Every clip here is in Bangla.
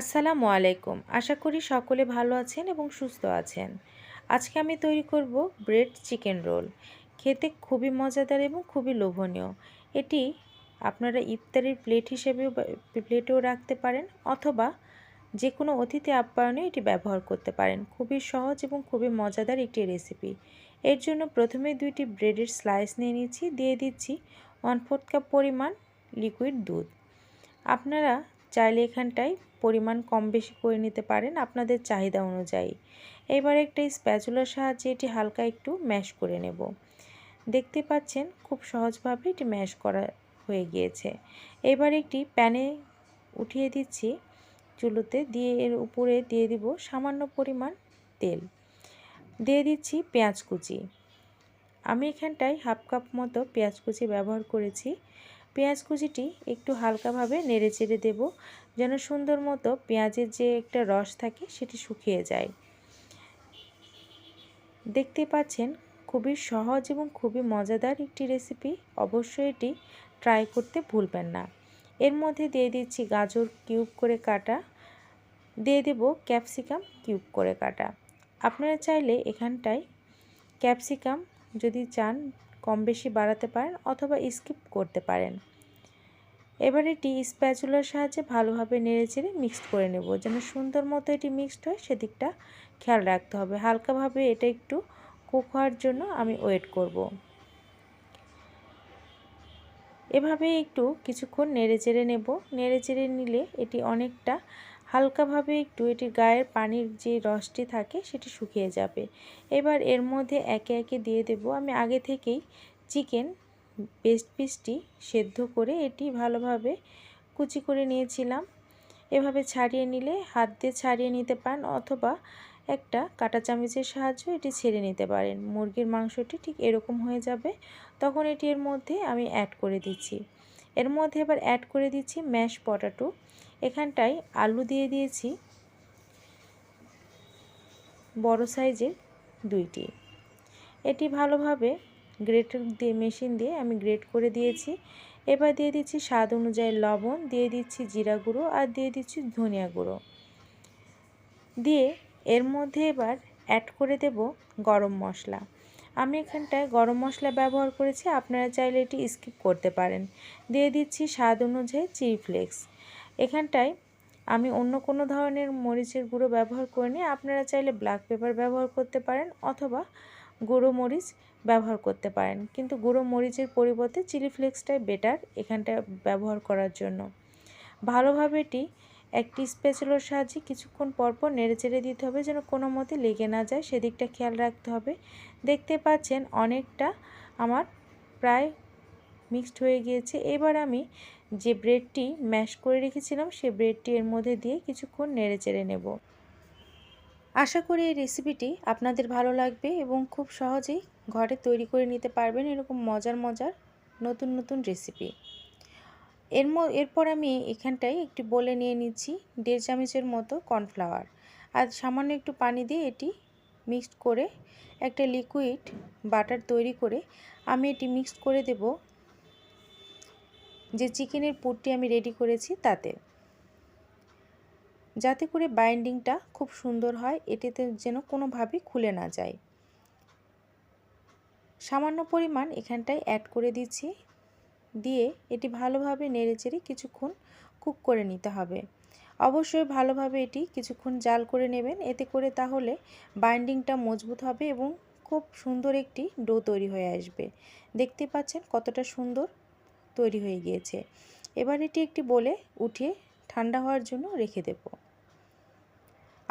আসসালামু আলাইকুম। আশা করি সকলে ভালো আছেন এবং সুস্থ আছেন। আজকে আমি তৈরি করব ব্রেড চিকেন রোল। খেতে খুবই মজাদার এবং খুবই লোভনীয়। এটি আপনারা ইফতারের প্লেট হিসেবেও প্লেটেও রাখতে পারেন অথবা যে কোনো অতিথি আপ্যায়নে এটি ব্যবহার করতে পারেন। খুবই সহজ এবং খুবই মজাদার একটি রেসিপি। এর জন্য প্রথমে দুইটি ব্রেডের স্লাইস নিয়ে নিচ্ছি। দিয়ে দিচ্ছি ওয়ান ফোর্থ কাপ পরিমাণ লিকুইড দুধ। আপনারা চাইলে এখানটায় পরিমাণ কম বেশি করে নিতে পারেন আপনাদের চাহিদা অনুযায়ী। এবার একটা স্প্যাচুলার সাহায্যে এটি হালকা একটু ম্যাশ করে নেব। দেখতে পাচ্ছেন খুব সহজভাবে এটি ম্যাশ করা হয়ে গিয়েছে। এবার একটি প্যানে উঠিয়ে দিচ্ছি চুলোতে, দিয়ে এর উপরে দিয়ে দিব সামান্য পরিমাণ তেল। দিয়ে দিচ্ছি পেঁয়াজ কুচি। আমি এখানটায় হাফ কাপ মতো পেঁয়াজ কুচি ব্যবহার করেছি। পেঁয়াজ কুচিটি একটু হালকাভাবে নেড়ে চেড়ে দেবো, যেন সুন্দর মতো পেঁয়াজের যে একটা রস থাকে সেটি শুকিয়ে যায়। দেখতে পাচ্ছেন, খুবই সহজ এবং খুবই মজাদার একটি রেসিপি অবশ্যই এটি ট্রাই করতে ভুলবেন না। এর মধ্যে দিয়ে দিচ্ছি গাজর কিউব করে কাটা, দিয়ে দেব ক্যাপসিকাম কিউব করে কাটা। আপনারা চাইলে এখানটায় ক্যাপসিকাম যদি চান কম বেশি বাড়াতে পারেন অথবা স্কিপ করতে পারেন। এবার এটি স্প্যাচুলার সাহায্যে ভালোভাবে নেড়ে চেড়ে মিক্সড করে নেব। যেন সুন্দর মতো এটি মিক্সড হয়, সেদিকটা খেয়াল রাখতে হবে। হালকাভাবে এটা একটু কুক হওয়ার জন্য আমি ওয়েট করব। এভাবে একটু কিছুক্ষণ নেড়ে চেড়ে নেব। নেড়ে চেড়ে নিলে এটি অনেকটা হালকাভাবে একটু এটির গায়ের পানির যে রসটি থাকে, সেটি শুকিয়ে যাবে। এবার এর মধ্যে একে একে দিয়ে দেব। আমি আগে থেকেই চিকেন পেস্ট পিসটি সেদ্ধ করে এটি ভালোভাবে কুচি করে নিয়েছিলাম। এভাবে ছাড়িয়ে নিলে হাত দিয়ে ছাড়িয়ে নিতে পারেন অথবা একটা কাটা চামচের সাহায্যে এটি ছেড়ে নিতে পারেন। মুরগির মাংসটি ঠিক এরকম হয়ে যাবে। তখন এটি এর মধ্যে আমি অ্যাড করে দিচ্ছি। এর মধ্যে এবার অ্যাড করে দিচ্ছি ম্যাশ পটাটো এখানটায় আলু দিয়ে দিয়েছি বড় সাইজের দুইটি। এটি ভালোভাবে গ্রেটার দিয়ে মেশিন দিয়ে আমি গ্রেট করে দিয়েছি। এবার দিয়ে দিচ্ছি স্বাদ অনুযায়ী লবণ, দিয়ে দিচ্ছি জিরা গুঁড়ো আর দিয়ে দিচ্ছি ধনিয়া গুঁড়ো। দিয়ে এর মধ্যে এবার অ্যাড করে দেব গরম মশলা। আমি এখানটায় গরম মশলা ব্যবহার করেছি, আপনারা চাইলে এটি স্কিপ করতে পারেন। দিয়ে দিচ্ছি স্বাদ অনুযায়ী চিলি ফ্লেক্স এখানটায় আমি অন্য কোনো ধরনের মরিচের গুঁড়ো ব্যবহার করিনি, আপনারা চাইলে ব্ল্যাক পেপার ব্যবহার করতে পারেন অথবা গুঁড়ো মরিচ ব্যবহার করতে পারেন। কিন্তু গুঁড়ো মরিচের পরিবর্তে চিলি ফ্লেক্সটাই বেটার এখানটা ব্যবহার করার জন্য। ভালোভাবে এটি একটি স্পেচুলোর সাহায্যে কিছুক্ষণ পরপর নেড়ে চেড়ে দিতে হবে যেন কোনো মতে লেগে না যায়। সেদিকটা খেয়াল রাখতে হবে। দেখতে পাচ্ছেন অনেকটা আমার প্রায় মিক্সড হয়ে গিয়েছে। এবার আমি যে ব্রেডটি ম্যাশ করে রেখেছিলাম, সে ব্রেডটি এর মধ্যে দিয়ে কিছুক্ষণ নেড়ে চেড়ে নেব। আশা করি এই রেসিপিটি আপনাদের ভালো লাগবে এবং খুব সহজেই ঘরে তৈরি করে নিতে পারবেন এরকম মজার মজার নতুন নতুন রেসিপি এর ম, এরপর আমি এখানটায় একটি বলে নিয়ে নিচ্ছি, দেড় চামচের মতো কর্নফ্লাওয়ার আর সামান্য একটু পানি দিয়ে এটি মিক্সড করে একটা লিকুইড বাটার তৈরি করে আমি এটি মিক্সড করে দেব। যে চিকেনের পুরটি আমি রেডি করেছি তাতে। যাতে করে বাইন্ডিংটা খুব সুন্দর হয়, এটিতে যেন কোনোভাবে খুলে না যায়। সামান্য পরিমাণ এখানটায় অ্যাড করে দিচ্ছি। দিয়ে এটি ভালোভাবে নেড়েচেড়ে কিছুক্ষণ কুক করে নিতে হবে। অবশ্যই ভালোভাবে এটি কিছুক্ষণ জাল করে নেবেন। এতে করে তাহলে বাইন্ডিংটা মজবুত হবে এবং খুব সুন্দর একটি ডো তৈরি হয়ে আসবে। দেখতে পাচ্ছেন কতটা সুন্দর তৈরি হয়ে গিয়েছে। এবার এটি একটি বলে উঠিয়ে ঠান্ডা হওয়ার জন্য রেখে দেব।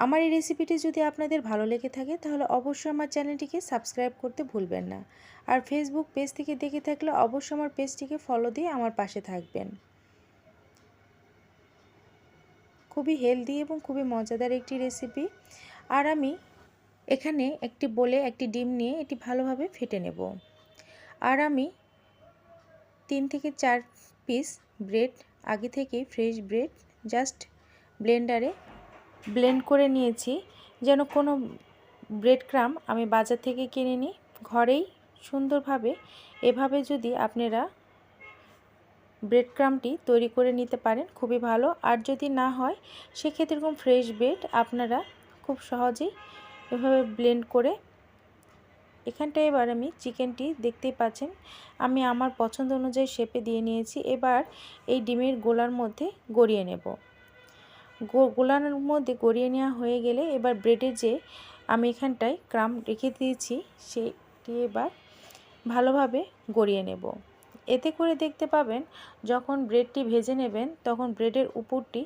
আমার এই রেসিপিটি যদি আপনাদের ভালো লেগে থাকে, তাহলে অবশ্যই আমার চ্যানেলটিকে সাবস্ক্রাইব করতে ভুলবেন না। আর ফেসবুক পেজ থেকে দেখে থাকলে অবশ্যই আমার পেজটিকে ফলো দিয়ে আমার পাশে থাকবেন। খুবই হেলদি এবং খুবই মজাদার একটি রেসিপি আর আমি এখানে একটি বলে একটি ডিম নিয়ে এটি ভালোভাবে ফেটে নেব। আর আমি তিন থেকে চার পিস ব্রেড আগে থেকেই ফ্রেশ ব্রেড জাস্ট ব্লেন্ডারে ব্লেন্ড করে নিয়েছি, যেন কোনো ব্রেড ক্রাম আমি বাজার থেকে কিনে নিই। ঘরেই সুন্দরভাবে এভাবে যদি আপনারা ব্রেড ক্রামটি তৈরি করে নিতে পারেন, খুবই ভালো। আর যদি না হয়, সেক্ষেত্রে এরকম ফ্রেশ ব্রেড আপনারা খুব সহজেই এভাবে ব্লেন্ড করে এখানটায় এবার আমি চিকেনটি দেখতেই পাচ্ছেন। আমি আমার পছন্দ অনুযায়ী শেপে দিয়ে নিয়েছি। এবার এই ডিমের গোলার মধ্যে গড়িয়ে নেব। গোলার মধ্যে গড়িয়ে নেওয়া হয়ে গেলে এবার ব্রেডে যে আমি এখানটায় ক্রাম রেখে দিয়েছি, সেটি এবার ভালোভাবে গড়িয়ে নেব। এতে করে দেখতে পাবেন, যখন ব্রেডটি ভেজে নেবেন, তখন ব্রেডের উপরটি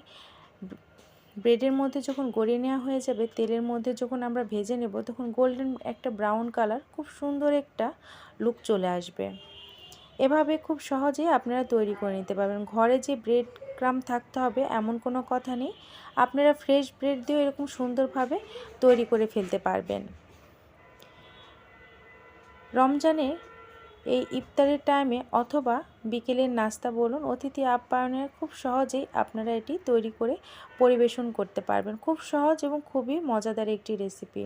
ব্রেডের মধ্যে যখন গড়িয়ে নেওয়া হয়ে যাবে, তেলের মধ্যে যখন আমরা ভেজে নেব, তখন গোল্ডেন একটা ব্রাউন কালার, খুব সুন্দর একটা লুক চলে আসবে। এভাবে খুব সহজেই আপনারা তৈরি করে নিতে পারবেন। ঘরে যে ব্রেড ক্রাম থাকতে হবে, এমন কোনো কথা নেই। আপনারা ফ্রেশ ব্রেড দিয়েও এরকম সুন্দরভাবে তৈরি করে ফেলতে পারবেন। রমজানে এই ইফতারের টাইমে অথবা বিকেলের নাস্তা বলুন, অতিথি আপ্যায়নের খুব সহজেই আপনারা এটি তৈরি করে পরিবেশন করতে পারবেন। খুব সহজ এবং খুবই মজাদার একটি রেসিপি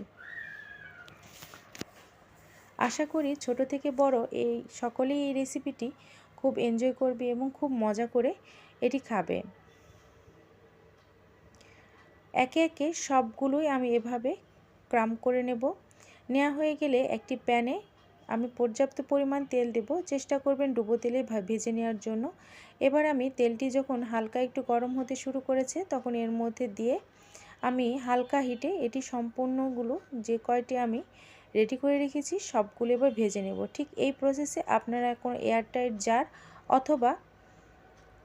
আশা করি ছোট থেকে বড় এই সকলেই এই রেসিপিটি খুব এনজয় করবে এবং খুব মজা করে এটি খাবে। একে একে সবগুলোই আমি এভাবে ক্রাম করে নেব। নেওয়া হয়ে গেলে একটি প্যানে আমি পর্যাপ্ত পরিমাণ তেল দেব। চেষ্টা করবেন ডুবো তেলে ভেজে নেওয়ার জন্য। এবার আমি তেলটি যখন হালকা একটু গরম হতে শুরু করেছে, তখন এর মধ্যে দিয়ে আমি হালকা হিটে এটি সম্পূর্ণগুলো যে কয়টি আমি রেডি করে রেখেছি, সবগুলো এবার ভেজে নেব। ঠিক এই প্রসেসে আপনারা কোনো এয়ারটাইট জার অথবা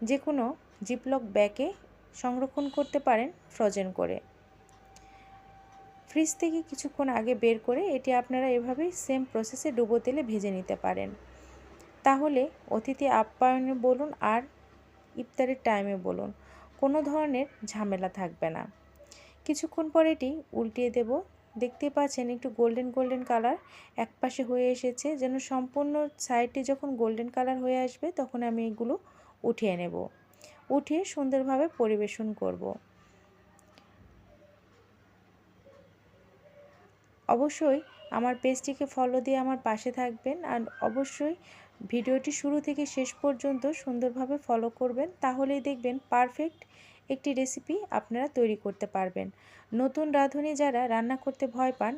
যে কোনো জিপলক ব্যাগে সংরক্ষণ করতে পারেন ফ্রোজেন করে। ফ্রিজ থেকে কিছুক্ষণ আগে বের করে এটি আপনারা এভাবেই সেম প্রসেসে ডুবো তেলে ভেজে নিতে পারেন। তাহলে অতিথি আপ্যায়নে বলুন আর ইফতারের টাইমে বলুন, কোনো ধরনের ঝামেলা থাকবে না। কিছুক্ষণ পর এটি উল্টিয়ে দেব। দেখতে পাচ্ছেন একটু গোল্ডেন গোল্ডেন কালার একপাশে হয়ে এসেছে, যেন সম্পূর্ণ সাইডটি যখন গোল্ডেন কালার হয়ে আসবে তখন আমি এগুলো উঠিয়ে নেব। উঠিয়ে সুন্দরভাবে পরিবেশন করব। অবশ্যই আমার পেজটিকে ফলো দিয়ে আমার পাশে থাকবেন আর অবশ্যই ভিডিওটি শুরু থেকে শেষ পর্যন্ত সুন্দরভাবে ফলো করবেন, তাহলেই দেখবেন পারফেক্ট একটি রেসিপি আপনারা তৈরি করতে পারবেন। নতুন রাঁধুনি যারা রান্না করতে ভয় পান,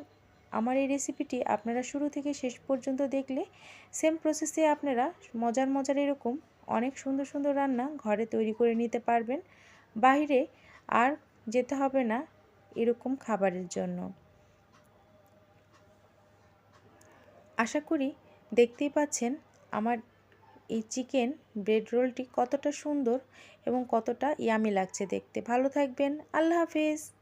আমার এই রেসিপিটি আপনারা শুরু থেকে শেষ পর্যন্ত দেখলে সেম প্রসেসে আপনারা মজার মজার এরকম অনেক সুন্দর সুন্দর রান্না ঘরে তৈরি করে নিতে পারবেন। বাইরে আর যেতে হবে না এরকম খাবারের জন্য। আশা করি দেখতেই পাচ্ছেন আমার এই চিকেন ব্রেড রোলটি কতটা সুন্দর এবং কতটা ইয়ামি লাগছে দেখতে। ভালো থাকবেন, আল্লাহ হাফিজ।